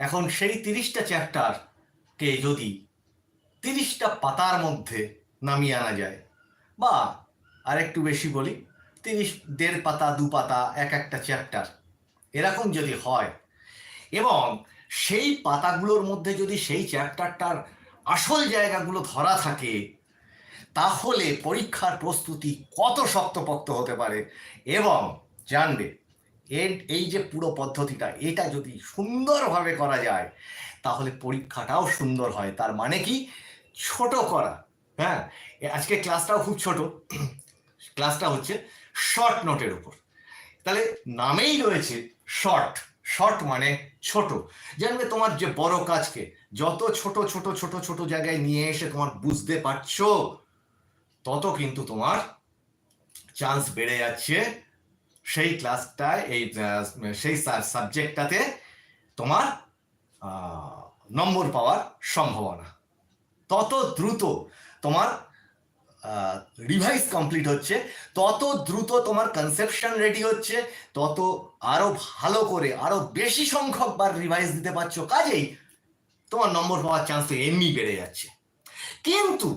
এখন সেই তিরিশটা চ্যাপ্টারকে যদি তিরিশটা পাতার মধ্যে নামিয়ে আনা যায়, বা আর একটু বেশি বলি, তিরিশ, দেড় পাতা, দু পাতা, এক একটা চ্যাপ্টার এরকম যদি হয়, এবং সেই পাতাগুলোর মধ্যে যদি সেই চ্যাপ্টারটার আসল জায়গাগুলো ধরা থাকে, তাহলে পরীক্ষার প্রস্তুতি কত শক্তপোক্ত হতে পারে, এবং জানবে এর, এই যে পুরো পদ্ধতিটা, এটা যদি সুন্দরভাবে করা যায়, তাহলে পরীক্ষাটাও সুন্দর হয়। তার মানে কি? ছোট করা। হ্যাঁ? আজকে ক্লাসটাও খুব ছোট। ক্লাসটা হচ্ছে শর্ট নোটের উপর। তাহলে নামেই রয়েছে শর্ট শর্ট মানে ছোট। জানবে তোমার যে বড় কাজকে, যত ছোট ছোট ছোট ছোট জায়গায় নিয়ে এসে তোমার বুঝতে পারছ, তত কিন্তু তোমার চান্স বেড়ে যাচ্ছে। সেই ক্লাসটায় এই সেই সাবজেক্টটাতে তোমার নম্বর পাওয়ার সম্ভাবনা। তত দ্রুত তোমার রিভাইজ কমপ্লিট হচ্ছে, তত দ্রুত তোমার কনসেপশন রেডি হচ্ছে, তত আরও ভালো করে, আরও বেশি সংখ্যক বার দিতে পারছ। কাজেই তোমার নম্বর পাওয়ার চান্স তো এমনি বেড়ে যাচ্ছে। কিন্তু,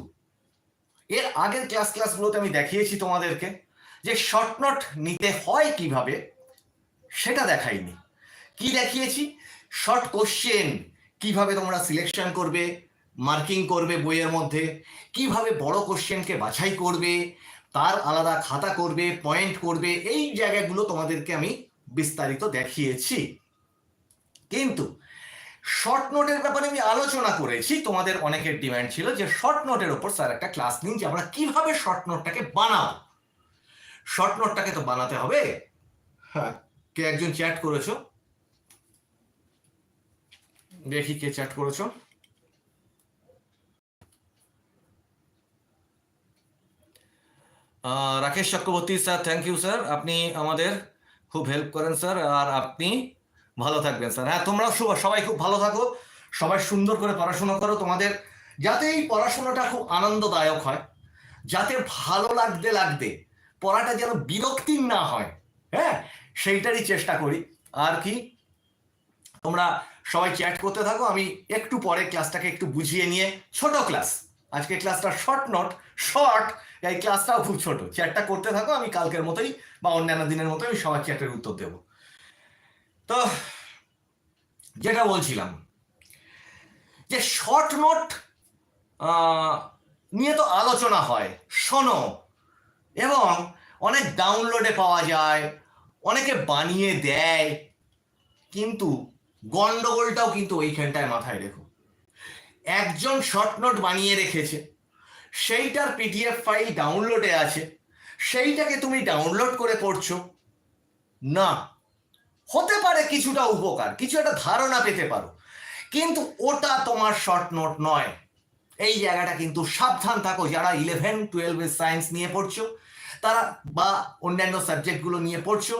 এর আগের ক্লাস ক্লাসগুলোতে আমি দেখিয়েছি তোমাদেরকে যে শর্ট নোট নিতে হয় কীভাবে, সেটা দেখাইনি। কি দেখিয়েছি? শর্ট কোশ্চেন কীভাবে তোমরা সিলেকশন করবে মার্কিং করবে বইয়ের মধ্যে, কীভাবে বড় কোশ্চেনকে বাছাই করবে, তার আলাদা খাতা করবে পয়েন্ট করবে, এই জায়গাগুলো তোমাদেরকে আমি বিস্তারিত দেখিয়েছি। কিন্তু শর্ট নোটের ব্যাপারে আমি আলোচনা করেছি, তোমাদের অনেকের ডিমান্ড ছিল যে শর্ট নোটের ওপর স্যার একটা ক্লাস নিন যে আমরা কীভাবে শর্ট নোটটাকে বানাবো। শর্ট নোটটাকে তো বানাতে হবে। হ্যাঁ। কে একজন চ্যাট করেছ? দেখি কে চ্যাট করেছ। Rakesh Chakraborty sir thank you sir আপনি আমাদের খুব হেল্প করেন স্যার আর আপনি ভালো থাকবেন স্যার হ্যাঁ তোমরা সবাই খুব ভালো থাকো। সবাই সুন্দর করে পড়াশোনা করো। তোমাদের যাতে এই পড়াশোনাটা খুব আনন্দদায়ক হয় যাতে ভালো লাগতে লাগতে পড়াটা যেন বিরক্তির না হয়। হ্যাঁ? সেইটারই চেষ্টা করি। আর কি? তোমরা সবাই চ্যাট করতে থাকো, আমি একটু পরে ক্লাসটাকে একটু বুঝিয়ে নিয়ে, ছোট ক্লাস। আজকে ক্লাসটা শর্ট নট, শর্ট, এই ক্লাসটাও খুব ছোট। চ্যাটটা করতে থাকো, আমি কালকের মতোই বা অন্যান্য দিনের মতোই আমি সবার চ্যাটের উত্তর দেব। তো, যেটা বলছিলাম, যে শর্ট নোট নিয়ে তো আলোচনা হয়। শোনো এবং অনেক ডাউনলোডে পাওয়া যায়, অনেকে বানিয়ে দেয়, কিন্তু গন্ডগোলটাও কিন্তু ওইখানটায় মাথায় রেখো। একজন শর্ট নোট বানিয়ে রেখেছে, সেইটার পিডিএফ ফাইল ডাউনলোডে আছে, সেইটাকে তুমি ডাউনলোড করে পড়ছো। না, হতে পারে কিছুটা উপকার, কিছু একটা ধারণা পেতে পারো, কিন্তু ওটা তোমার শর্ট নোট নয়। এই জায়গাটা কিন্তু সাবধান থাকো যারা ইলেভেন টুয়েলভের সায়েন্স নিয়ে পড়ছো, তারা বা অন্যান্য সাবজেক্টগুলো নিয়ে পড়ছো,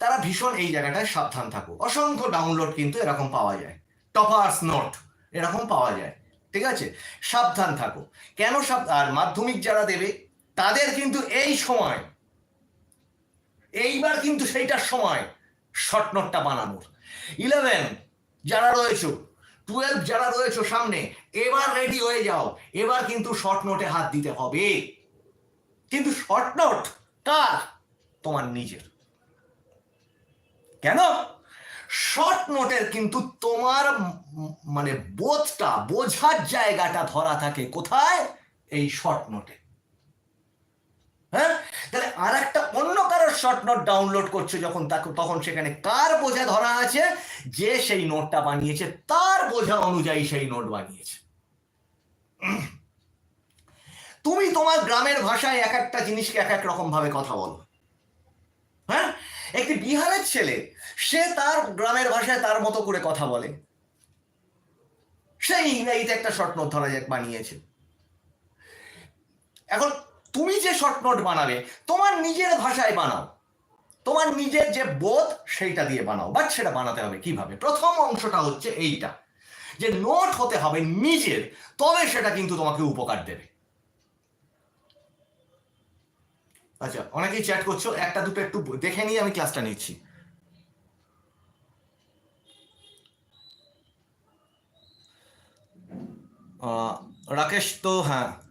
তারা ভীষণ এই জায়গাটায় সাবধান থাকো। অসংখ্য ডাউনলোড কিন্তু এরকম পাওয়া যায়। টপার্স নোট এরকম পাওয়া যায়। ঠিক আছে? সাবধান থাকো। কেন সাব, আর মাধ্যমিক যারা দেবে, তাদের কিন্তু এই সময়, এইবার কিন্তু সেইটার সময় শর্ট নোটটা বানানোর। ইলেভেন যারা রয়েছো টুয়েলভ যারা রয়েছো সামনে, এবার রেডি হয়ে যাও। এবার কিন্তু শর্ট নোটে হাত দিতে হবে। কিন্তু শর্ট নোট কার? তোমার নিজের। কেন? শর্ট নোটের কিন্তু তোমার মানে বোধটা, বোঝার জায়গাটা ধরা থাকে কোথায়? এই শর্ট নোটে হ্যাঁ? তাহলে আর একটা অন্য কারোর শর্ট নোট ডাউনলোড করছ যখন তাকে, তখন সেখানে কার বোঝা ধরা আছে? যে সেই নোটটা বানিয়েছে, তার বোঝা অনুযায়ী সেই নোট বানিয়েছে। তুমি তোমার গ্রামের ভাষায় এক একটা জিনিসকে এক এক রকম ভাবে কথা বলো। হ্যাঁ? একটি বিহারের ছেলে, সে তার গ্রামের ভাষায় তার মতো করে কথা বলে। সে ইংরেজিতে একটা শর্ট নোট ধরা যাক বানিয়েছে। এখন তুমি যে শর্ট নোট বানাবে তোমার নিজের ভাষায় বানাও। তোমার নিজের যে বোধ, সেইটা দিয়ে বানাও। বাট সেটা বানাতে হবে কীভাবে? প্রথম অংশটা হচ্ছে এইটা। যে নোট হতে হবে নিজের, তবে সেটা কিন্তু তোমাকে উপকার দেবে। আচ্ছা অনেকেই চ্যাট করছ, একটা, দুটো একটু দেখে নিয়ে আমি ক্লাসটা নিচ্ছি। রাকেশ তো হ্যাঁ।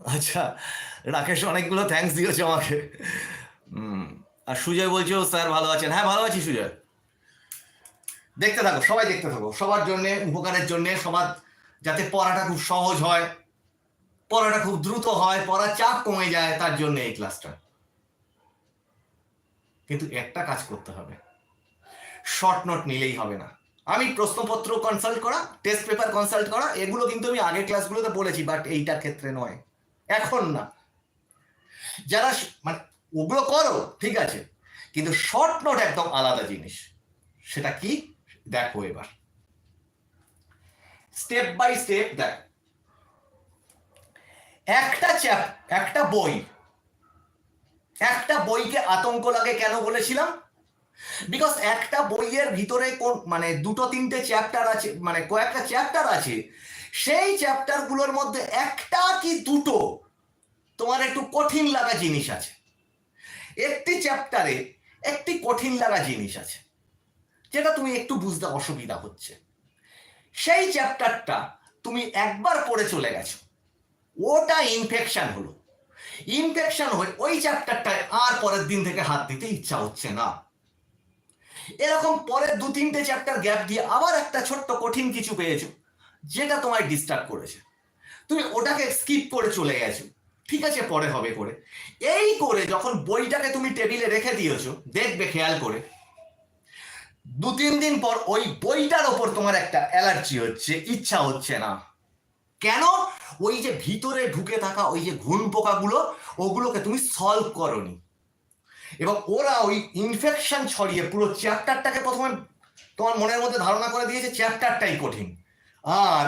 আচ্ছা রাকেশ, অনেকগুলো থ্যাঙ্কস দিয়েছে আমাকে। হুম, আর সুজয় বলছে স্যার ভালো আছেন। হ্যাঁ ভালো আছি সুজয়। দেখতে থাকো, সবাই দেখতে থাকো। সবার জন্য, উপকারের জন্য, সবার যাতে পড়াটা খুব সহজ হয়, পড়াটা খুব দ্রুত হয়, পড়ার চাপ কমে যায়, তার জন্য এই ক্লাসটা কিন্তু একটা কাজ করতে হবে। শর্ট নোট নিলেই হবে না। আমি প্রশ্নপত্র কনসাল্ট করা টেস্ট পেপার কনসাল্ট করা, এগুলো কিন্তু আমি আগের ক্লাসগুলোতে বলেছি বাট এইটার ক্ষেত্রে নয়। এখন না। যারা মানে ওগুলো করো, ঠিক আছে, কিন্তু শর্ট নোট একদম আলাদা জিনিস। সেটা কি? দেখো এবার। স্টেপ বাই স্টেপ দেখ। একটা চ্যাপ একটা বই। একটা বইকে আতঙ্ক লাগে কেন বলেছিলাম? বিকজ একটা বইয়ের ভিতরে কোন মানে দুটো তিনটে চ্যাপ্টার আছে মানে কয়েকটা চ্যাপ্টার আছে। সেই চ্যাপ্টারগুলোর মধ্যে একটা কি দুটো তোমার একটু কঠিন লাগা জিনিস আছে। একটি চ্যাপ্টারে একটি কঠিন লাগা জিনিস আছে, যেটা তুমি একটু বুঝতে অসুবিধা হচ্ছে। সেই চ্যাপ্টারটা তুমি একবার পড়ে চলে গেছো, ওটা ইনফেকশন হলো। ইনফেকশন হয়ে ওই চ্যাপ্টারটায় আর পরের দিন থেকে হাত দিতে ইচ্ছা হচ্ছে না। এরকম পরের দু তিনটে চ্যাপ্টার গ্যাপ দিয়ে আবার একটা ছোট্ট কঠিন কিছু পেয়েছ। যেটা তোমায় ডিস্টার্ব করেছে। তুমি ওটাকে স্কিপ করে চলে গেছো। ঠিক আছে, পরে হবে করে। এই করে যখন বইটাকে তুমি টেবিলে রেখে দিয়েছ, দেখবে, খেয়াল করে। দু, তিন দিন পর ওই বইটার ওপর তোমার একটা অ্যালার্জি হচ্ছে, ইচ্ছা হচ্ছে না। কেন? ওই যে ভিতরে ঢুকে থাকা ওই যে ঘুন পোকাগুলো, ওগুলোকে তুমি সলভ করনি। এবং ওরা ওই ইনফেকশন ছড়িয়ে পুরো চ্যাপ্টারটাকে প্রথমে তোমার মনের মধ্যে ধারণা করে দিয়েছে চ্যাপ্টারটাই কঠিন। আর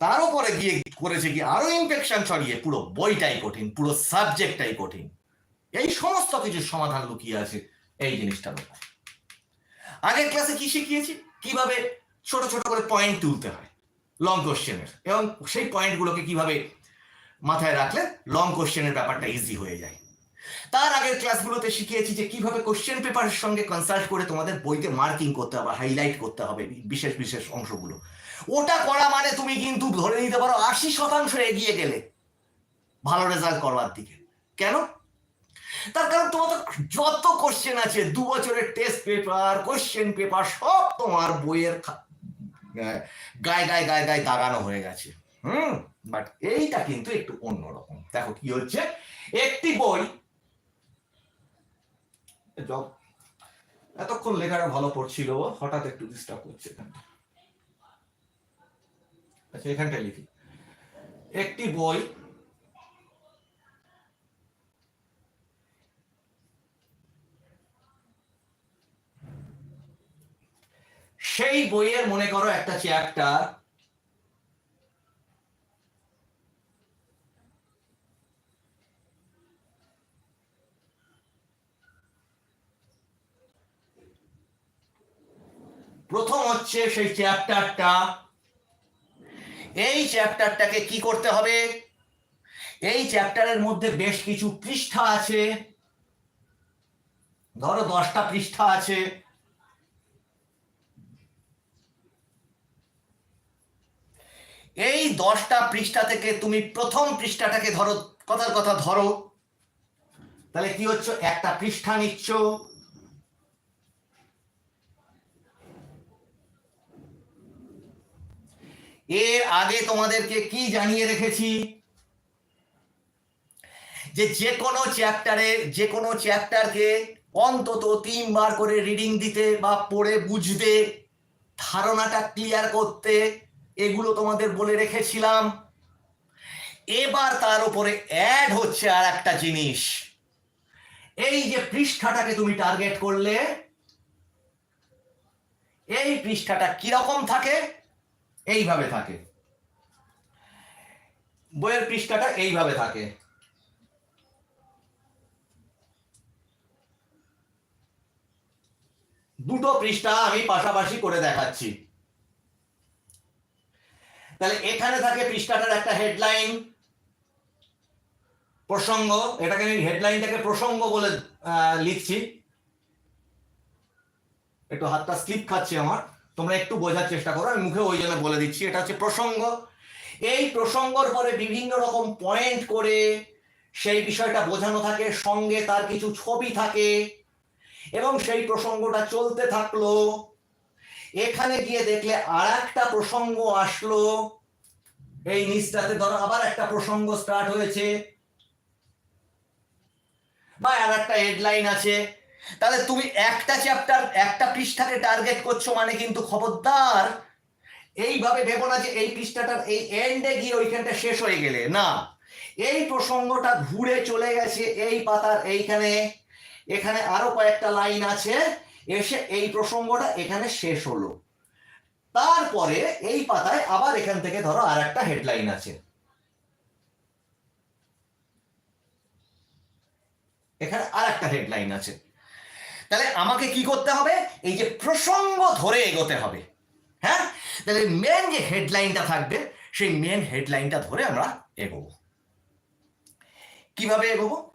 তার উপরে গিয়ে করেছে কি? আরও ইনফেকশন ছড়িয়ে, পুরো বইটাই কঠিন, পুরো সাবজেক্টটাই কঠিন। এই সমস্ত কিছুর সমাধান লুকিয়ে আছে এই জিনিসটার উপর। আগের ক্লাসে কি শিখিয়েছি? কীভাবে ছোট ছোট করে পয়েন্ট তুলতে হয় লং কোশ্চেনের এবং সেই পয়েন্টগুলোকে কীভাবে মাথায় রাখলে লং কোশ্চেনের ব্যাপারটা ইজি হয়ে যায়। তার আগের ক্লাসগুলোতে শিখিয়েছি যে কীভাবে কোশ্চেন পেপারের সঙ্গে কনসাল্ট করে তোমাদের বইতে মার্কিং করতে হবে হাইলাইট করতে হবে, বিশেষ বিশেষ অংশগুলো। ওটা করা মানে তুমি কিন্তু ধরে নিতে পারো আশি শতাংশ এগিয়ে গেলে ভালো রেজাল্ট করবার দিকে। কেন? তার কারণ তোমার তো যত কোশ্চেন আছে, দু বছরের টেস্ট পেপার কোশ্চেন পেপার সব তোমার বইয়ের গায়ে গায়ে গায়ে গায়ে দাগানো হয়ে গেছে। হুম? বাট এইটা কিন্তু একটু অন্যরকম। দেখো কি হচ্ছে, একটি বই এতক্ষণ লেখাটা ভালো পড়ছিল হঠাৎ একটু ডিস্টার্ব করছে আচ্ছা এখানটা লিখি। একটি বই সেই বইয়ের, মনে করো, একটা চ্যাপ্টার প্রথম হচ্ছে সেই চ্যাপ্টারটা এই চ্যাপ্টারটাকে কি করতে হবে? এই চ্যাপ্টারের মধ্যে বেশ কিছু পৃষ্ঠা আছে। ধরো দশটা পৃষ্ঠা আছে। এই দশটা পৃষ্ঠা থেকে তুমি প্রথম পৃষ্ঠাটাকে ধরো, কথার কথা ধরো। তাহলে কি হচ্ছে? একটা পৃষ্ঠা নিচ্ছ। এর আগে তোমাদেরকে কি জানিয়ে রেখেছি? যে যে কোনো চ্যাপ্টারে যে কোনো চ্যাপ্টারকে অন্তত তিনবার করে রিডিং দিতে বা পড়ে বুঝতে, ধারণাটা ক্লিয়ার করতে এগুলো তোমাদের বলে রেখেছিলাম। এবার তার উপরে অ্যাড হচ্ছে আর একটা জিনিস। এই যে পৃষ্ঠাটাকে তুমি টার্গেট করলে, এই পৃষ্ঠাটা কীরকম থাকে? এইভাবে থাকে। বইয়ের পৃষ্ঠাটা এইভাবে থাকে। দুটো পৃষ্ঠা আমি পাশাপাশি করে দেখাচ্ছি। তাহলে এখানে থাকে পৃষ্ঠাটার একটা হেডলাইন প্রসঙ্গ। এটাকে আমি হেডলাইনটাকে প্রসঙ্গ বলে লিখছি। একটু হাতটা স্লিপ খাচ্ছে আমার। তোমরা একটু বোঝার চেষ্টা করো, আমি মুখে ওই জন্য বলে দিচ্ছি, এটা হচ্ছে প্রসঙ্গ। এই প্রসঙ্গর পরে বিভিন্ন রকম পয়েন্ট করে সেই বিষয়টা বোঝানো থাকে, সঙ্গে তার কিছু ছবি থাকে, এবং সেই প্রসঙ্গটা চলতে থাকল। এখানে গিয়ে দেখলে আর একটা প্রসঙ্গ আসলো। এই নিচটাতে ধরো, আবার একটা প্রসঙ্গ স্টার্ট হয়েছে। বা আর একটা হেডলাইন আছে। তাহলে তুমি একটা চ্যাপ্টার একটা পৃষ্ঠাকে টার্গেট করছ মানে কিন্তু খবরদার। এইভাবে ভেবো না যে এই পৃষ্ঠাটার এই এন্ডে গিয়ে ওইখানটা শেষ হয়ে গেলে। না। এই প্রসঙ্গটা ঘুরে চলে গেছে এই পাতার এইখানে। এখানে আরও কয়েকটা লাইন আছে। এসে এই প্রসঙ্গটা এখানে শেষ হলো। তারপরে এই পাতায় আবার এখান থেকে ধরো আর একটা হেডলাইন আছে। এখানে আর একটা হেডলাইন আছে। তাহলে আমাকে কি করতে হবে? এই যে প্রসঙ্গ ধরে এগোতে হবে। হ্যাঁ? তাহলে মেন যে হেডলাইনটা থাকবে, সেই মেন হেডলাইনটা ধরে আমরা এগোবো। কীভাবে এগোবো?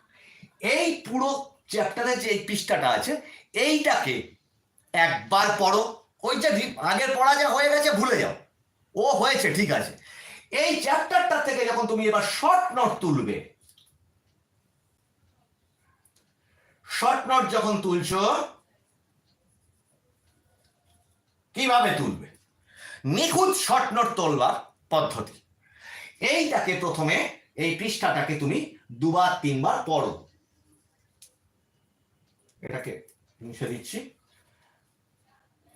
এই পুরো চ্যাপ্টারের যে পৃষ্ঠাটা আছে, এইটাকে একবার পড়ো। ওই যে আগের পড়া যা হয়ে গেছে, ভুলে যাও। ও হয়েছে, ঠিক আছে। এই চ্যাপ্টারটা থেকে যখন তুমি এবার শর্ট নোট তুলবে শর্ট নোট যখন তুলছো, কীভাবে তুলবে? নিখুঁত শর্ট নোট তোলবার পদ্ধতি। এইটাকে প্রথমে, এই পৃষ্ঠাটাকে তুমি দুবার, তিনবার পড়ো। এটাকে মুছে দিচ্ছি।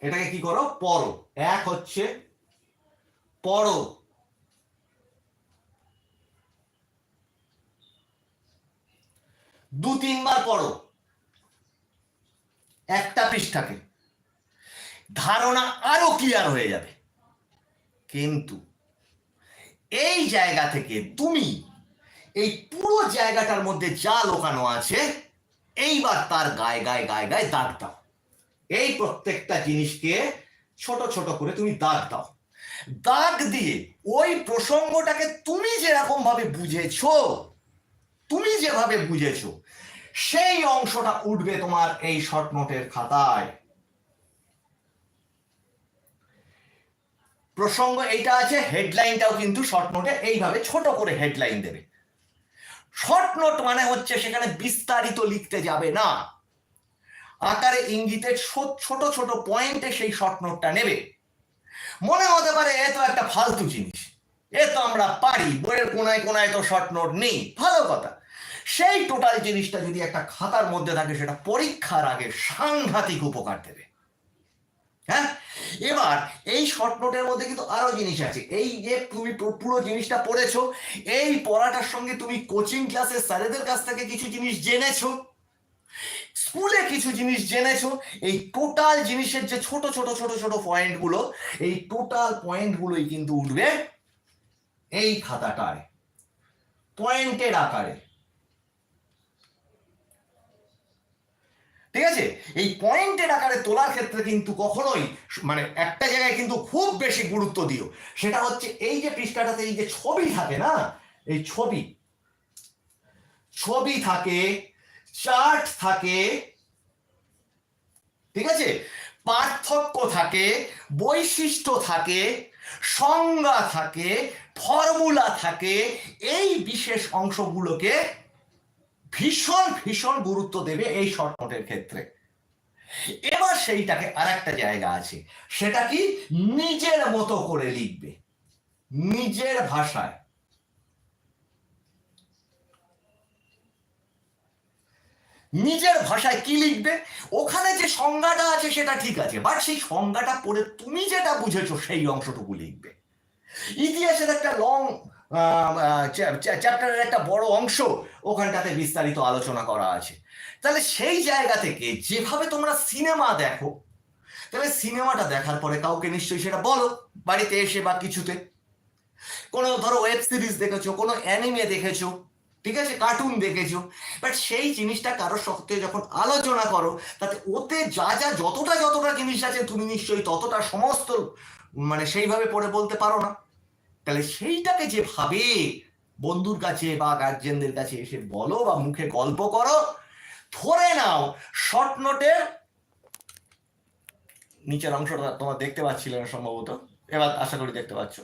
এটাকে কি করো? পড়ো। এক হচ্ছে পড়ো। দু, তিনবার পড়ো। একটা পৃষ্ঠাকে। ধারণা আরও ক্লিয়ার হয়ে যাবে। কিন্তু এই জায়গা থেকে তুমি এই পুরো জায়গাটার মধ্যে যা লোকানো আছে, এইবার তার গায়ে গায়ে গায়ে গায়ে দাগ দাও। এই প্রত্যেকটা জিনিসকে ছোট ছোট করে তুমি দাগ দাও। দাগ দিয়ে ওই প্রসঙ্গটাকে তুমি যেরকম ভাবে বুঝেছ, তুমি যেভাবে বুঝেছ সেই অংশটা উঠবে তোমার এই শর্ট নোটের খাতায়। প্রসঙ্গ এইটা আছে হেডলাইনটাও কিন্তু শর্ট নোটে এইভাবে ছোট করে হেডলাইন দেবে। শর্ট নোট মানে হচ্ছে সেখানে বিস্তারিত লিখতে যাবে না। আকারে ইঙ্গিতে ছোট ছোট পয়েন্টে সেই শর্ট নোটটা নেবে। মনে হতে পারে এ তো একটা ফালতু জিনিস। এ তো আমরা পারি, বইয়ের কোনায় কোনায় তো শর্ট নোট নেই, ভালো কথা। সেই টোটাল জিনিসটা যদি একটা খাতার মধ্যে থাকে, সেটা পরীক্ষার আগে সাংঘাতিক উপকার দেবে। হ্যাঁ? এবার, এই শর্ট নোটের মধ্যে কিন্তু আরও জিনিস আছে। এই যে তুমি পুরো জিনিসটা পড়েছো, এই পড়াটার সঙ্গে তুমি কোচিং ক্লাসের স্যারেদের কাছ থেকে কিছু জিনিস জেনেছো? স্কুলে কিছু জিনিস জেনেছো? এই টোটাল জিনিসের যে ছোট ছোট ছোট ছোট পয়েন্টগুলো এই টোটাল পয়েন্টগুলোই কিন্তু উঠবে এই খাতাটায়, পয়েন্টের আকারে। ঠিক আছে? এই পয়েন্টের আকারে তোলার ক্ষেত্রে কিন্তু কখনোই মানে একটা জায়গায় কিন্তু খুব বেশি গুরুত্ব দিও। সেটা হচ্ছে এই যে পৃষ্ঠাটাতে এই যে ছবি থাকে না, এই ছবি ছবি থাকে, চার্ট থাকে, ঠিক আছে? পার্থক্য থাকে, বৈশিষ্ট্য থাকে সংজ্ঞা থাকে ফর্মুলা থাকে, এই বিশেষ অংশগুলোকে ভীষণ ভীষণ গুরুত্ব দেবে এই শর্ট নোটের ক্ষেত্রে। এবার সেইটাকে আর একটা জায়গা আছে, সেটা কি? নিজের মতো করে লিখবে। নিজের ভাষায়। নিজের ভাষায় কি লিখবে? ওখানে যে সংজ্ঞাটা আছে সেটা ঠিক আছে বাট সেই সংজ্ঞাটা পড়ে তুমি যেটা বুঝেছ সেই অংশটুকু লিখবে। ইতিহাসের একটা লং চ্যাপ্টারের একটা বড় অংশ ওখানটাতে বিস্তারিত আলোচনা করা আছে। তাহলে সেই জায়গা থেকে যেভাবে তোমরা সিনেমা দেখো, তাহলে সিনেমাটা দেখার পরে কাউকে নিশ্চয়ই সেটা বলো, বাড়িতে এসে বা কিছুতে। কোনো ধরো ওয়েব সিরিজ দেখেছ, কোনো অ্যানিমে দেখেছ ঠিক আছে? কার্টুন দেখেছ। বাট সেই জিনিসটা কারোর সত্ত্বে যখন আলোচনা করো, তাতে ওতে যা যা যতটা যতটা জিনিস আছে, তুমি নিশ্চয়ই ততটা সমস্ত মানে সেইভাবে পড়ে বলতে পারো না। তাহলে সেইটাকে যেভাবে বন্ধুর কাছে বা গার্জেনদের কাছে এসে বলো বা মুখে গল্প করো, ধরে নাও শর্ট নোটের নিচের অংশটা তোমার দেখতে পাচ্ছিলে না সম্ভবত। এবার আশা করি দেখতে পাচ্ছ।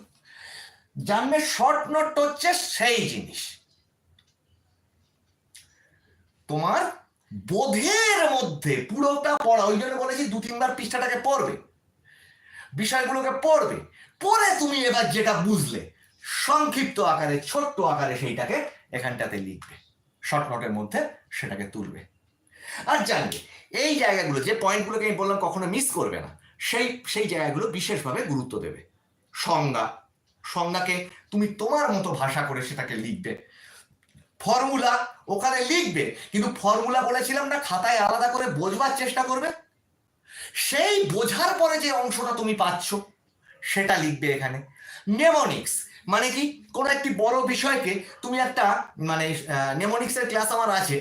জানবে শর্ট নোট হচ্ছে সেই জিনিস। তোমার বোধের মধ্যে পুরোটা পড়া, ওই জন্য বলেছি দু তিনবার পৃষ্ঠাটাকে পড়বে। বিষয়গুলোকে পড়বে। পরে তুমি এবার যেটা বুঝলে, সংক্ষিপ্ত আকারে, ছোট্ট আকারে সেইটাকে এখানটাতে লিখবে। শর্ট নোটের মধ্যে সেটাকে তুলবে। আর জানবে, এই জায়গাগুলো যে পয়েন্টগুলোকে আমি বললাম কখনো মিস করবে না, সেই সেই জায়গাগুলো বিশেষভাবে গুরুত্ব দেবে। সংজ্ঞা, সংজ্ঞাকে তুমি তোমার মতো ভাষা করে সেটাকে লিখবে। ফর্মুলা ওখানে লিখবে। কিন্তু ফর্মুলা বলেছিলাম না, খাতায় আলাদা করে বোঝবার চেষ্টা করবে। সেই বোঝার পরে যে অংশটা তুমি পাচ্ছ, সেটা লিখবে এখানে। নেমোনিক্স মানে কি? কোনো একটি বড় বিষয়কে তুমি একটা মানে নেমোনিক্সের ক্লাস আমার আছে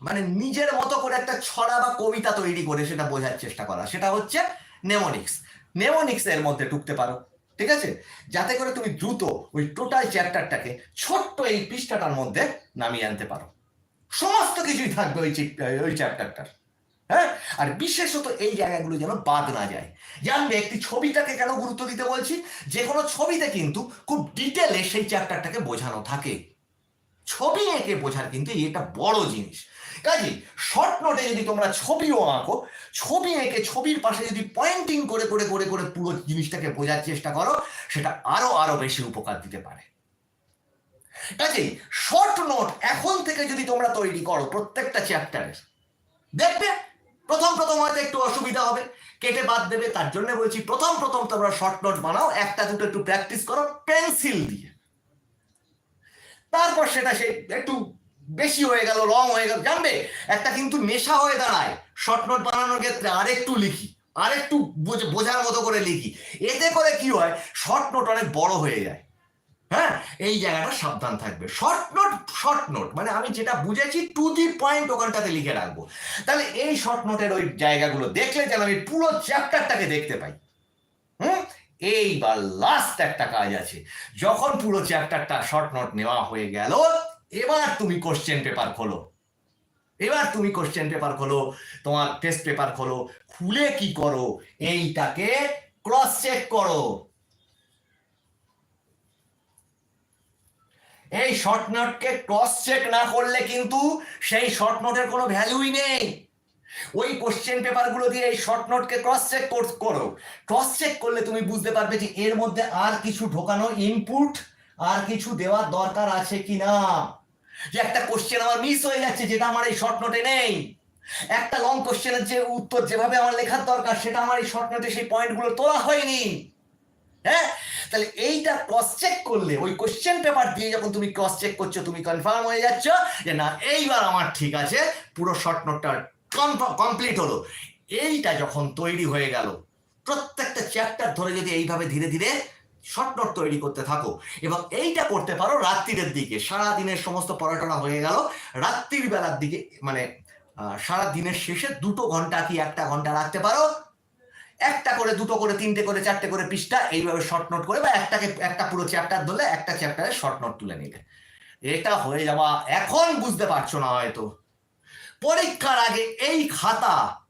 মানে নিজের মতো করে একটা ছড়া বা কবিতা তৈরি করে সেটা বোঝার চেষ্টা করা। সেটা হচ্ছে নেমোনিক্স নেমোনিক্স এর মধ্যে ঢুকতে পারো। ঠিক আছে? যাতে করে তুমি দ্রুত ওই টোটাল চ্যাপ্টারটাকে ছোট্ট এই পৃষ্ঠাটার মধ্যে নামিয়ে আনতে পারো। সমস্ত কিছুই থাকবে ওই ওই চ্যাপ্টারটার হ্যাঁ? আর বিশেষত এই জায়গাগুলো যেন বাদ না যায়। জানবে, একটি ছবিটাকে কেন গুরুত্ব দিতে বলছি? যে কোনো ছবিতে কিন্তু খুব ডিটেলে সেই চ্যাপ্টারটাকে বোঝানো থাকে। ছবি এঁকে বোঝার কিন্তু এটা বড় জিনিস। কাজে শর্ট নোটে যদি তোমরা ছবিও আঁকো, ছবি এঁকে ছবির পাশে যদি পয়েন্টিং করে করে করে করে পুরো জিনিসটাকে বোঝার চেষ্টা করো, সেটা আরও আরও বেশি উপকার দিতে পারে। কাজেই শর্ট নোট এখন থেকে যদি তোমরা তৈরি করো প্রত্যেকটা চ্যাপ্টারের দেখবে প্রথম প্রথম হয়তো একটু অসুবিধা হবে, কেটে বাদ দেবে, তার জন্য বলছি প্রথম প্রথম তোমরা শর্ট নোট বানাও, একটা, দুটো একটু প্র্যাকটিস করো পেন্সিল দিয়ে। তারপর সেটা সে একটু বেশি হয়ে গেল লং হয়ে গেল। জানবে? একটা কিন্তু নেশা হয়ে দাঁড়ায়। শর্ট নোট বানানোর ক্ষেত্রে আরেকটু লিখি, আরেকটু বোঝ- বোঝার মতো করে লিখি। এতে করে কি হয়? শর্ট নোট অনেক বড় হয়ে যায়। হ্যাঁ? এই জায়গাটা সাবধান থাকবে। Short note short note. মানে আমি যেটা বুঝেছি টু দি পয়েন্ট ওখানটাতে লিখে রাখব। তাহলে এই শর্ট নোটের ওই জায়গাগুলো দেখলে যেন আমি পুরো চ্যাপ্টারটাকে দেখতে পাই। হুম? এইবার লাস্ট একটা কাজ আছে। যখন পুরো চ্যাপ্টারটা শর্ট নোট নেওয়া হয়ে গেল এবার তুমি কোশ্চেন পেপার খোলো। এবার তুমি কোশ্চেন পেপার খোলো, তোমার টেস্ট পেপার খোলো, খুলে কি করো? এইটাকে ক্রস চেক করো। এই শর্ট নোটকে ক্রস চেক না করলে কিন্তু সেই শর্ট নোটের কোনো ভ্যালুই নেই। ওই কোশ্চেন পেপারগুলো দিয়ে এই শর্ট নোটকে ক্রস চেক করো ক্রস চেক করলে তুমি বুঝতে পারবে যে এর মধ্যে আর কিছু ঢোকানো ইনপুট আর কিছু দেওয়ার দরকার আছে কি না যে একটা কোশ্চেন আমার মিস হয়ে যাচ্ছে যেটা আমার এই শর্ট নোটে নেই। একটা লং কোশ্চেনের যে উত্তর যেভাবে আমার লেখার দরকার, সেটা আমার এই শর্ট নোটে সেই পয়েন্টগুলো তোলা হয়নি। হ্যাঁ? তাহলে এইটা ক্রস চেক করলে, ওই কোশ্চেন পেপার দিয়ে যখন তুমি ক্রস চেক করছ, তুমি কনফার্ম হয়ে যাচ্ছ যে না, এইবার আমার ঠিক আছে, পুরো শর্ট নোটটা কমপ্লিট হলো। এইটা যখন তৈরি হয়ে গেল, প্রত্যেকটা চ্যাপ্টার ধরে যদি এইভাবে ধীরে ধীরে শর্ট নোট তৈরি করতে থাকো। এবং এইটা করতে পারো রাত্রিরের দিকে। সারা দিনের সমস্ত পড়াশোনা হয়ে গেল। রাত্রির বেলার দিকে মানে সারা দিনের শেষে দুটো ঘণ্টা কি একটা ঘণ্টা রাখতে পারো? একটা করে, দুটো করে, তিনটে করে, চারটে করে পৃষ্ঠা এইভাবে শর্ট নোট করে বা একটাকে, একটা পুরো চ্যাপ্টার ধরলে একটা চ্যাপ্টারে শর্ট নোট তুলে নিলে। এটা হয়ে যাওয়া এখন বুঝতে পারছ না হয়তো। পরীক্ষার আগে এই খাতা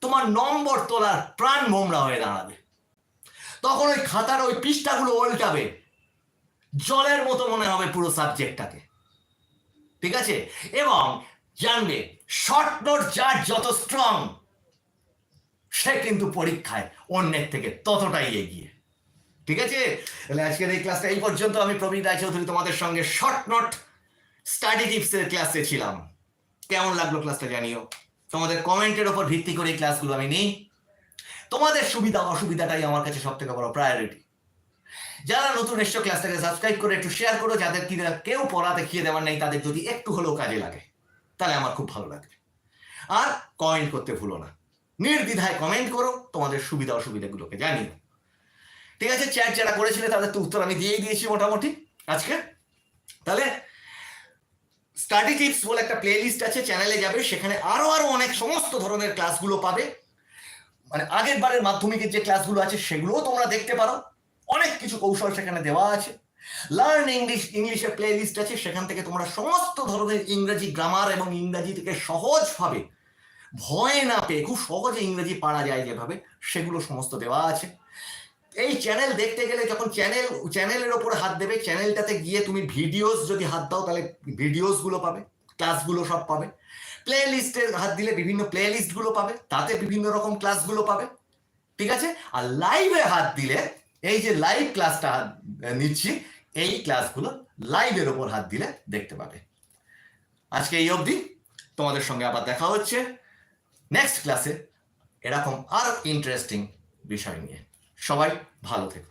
তোমার নম্বর তোলার প্রাণ ভোমরা হয়ে দাঁড়াবে। তখন ওই খাতার ওই পৃষ্ঠাগুলো উল্টাবে। জলের মতো মনে হবে পুরো সাবজেক্টটাকে। ঠিক আছে? এবং জানবে শর্ট নোট যার যত স্ট্রং সে কিন্তু পরীক্ষায় অন্যের থেকে ততটাই এগিয়ে। ঠিক আছে? তাহলে আজকের এই ক্লাসটা এই পর্যন্ত। আমি প্রবীণ রায়চৌধুরী তোমাদের সঙ্গে শর্ট নোট স্টাডি টিপসের ক্লাসে ছিলাম। কেমন লাগল ক্লাসটা জানিও? তোমাদের কমেন্টের ওপর ভিত্তি করে এই ক্লাসগুলো আমি নিই। তোমাদের সুবিধা, অসুবিধাটাই আমার কাছে সব থেকে বড় প্রায়োরিটি যারা নতুন এসছো ক্লাসটাকে সাবস্ক্রাইব করে, একটু শেয়ার করো, যাদের কি কেউ পড়া দেখিয়ে দেওয়ার নেই, তাদের যদি একটু হলেও কাজে লাগে, তাহলে আমার খুব ভালো লাগবে। আর কমেন্ট করতে ভুলো না। নির্দ্বিধায় কমেন্ট করো, তোমাদের সুবিধা, অসুবিধাগুলোকে জানিও। ঠিক আছে চ্যাট যারা করেছিলে, তাদের তো উত্তর আমি দিয়েই দিয়েছি মোটামুটি আজকে। তাহলে স্টাডি টিপস বলে একটা প্লে লিস্ট আছে চ্যানেলে যাবে, সেখানে আরও আরও অনেক সমস্ত ধরনের ক্লাসগুলো পাবে। মানে আগের বারের মাধ্যমিকের যে ক্লাসগুলো আছে, সেগুলোও তোমরা দেখতে পারো। অনেক কিছু কৌশল সেখানে দেওয়া আছে। লার্ন ইংলিশ ইংলিশের প্লে লিস্ট আছে, সেখান থেকে তোমরা সমস্ত ধরনের ইংরেজি গ্রামার এবং ইংরাজি থেকে সহজভাবে, ভয় না পেয়ে, খুব সহজে ইংরেজি পারা যায় যেভাবে, সেগুলো সমস্ত দেওয়া আছে। এই চ্যানেল দেখতে গেলে যখন চ্যানেল চ্যানেলের ওপর হাত দেবে চ্যানেলটাতে গিয়ে তুমি ভিডিওস যদি হাত দাও, তাহলে ভিডিওসগুলো পাবে ক্লাসগুলো সব পাবে। প্লে লিস্টে হাত দিলে বিভিন্ন প্লে লিস্টগুলো পাবে, তাতে বিভিন্ন রকম ক্লাসগুলো পাবে, ঠিক আছে? আর লাইভে হাত দিলে, এই যে লাইভ ক্লাসটা নিচ্ছি, এই ক্লাসগুলো লাইভের ওপর হাত দিলে দেখতে পাবে। আজকে এই অবধি, তোমাদের সঙ্গে আবার দেখা হচ্ছে নেক্সট ক্লাসে এরকম আরও ইন্টারেস্টিং বিষয় নিয়ে। সবাই ভালো থেকো।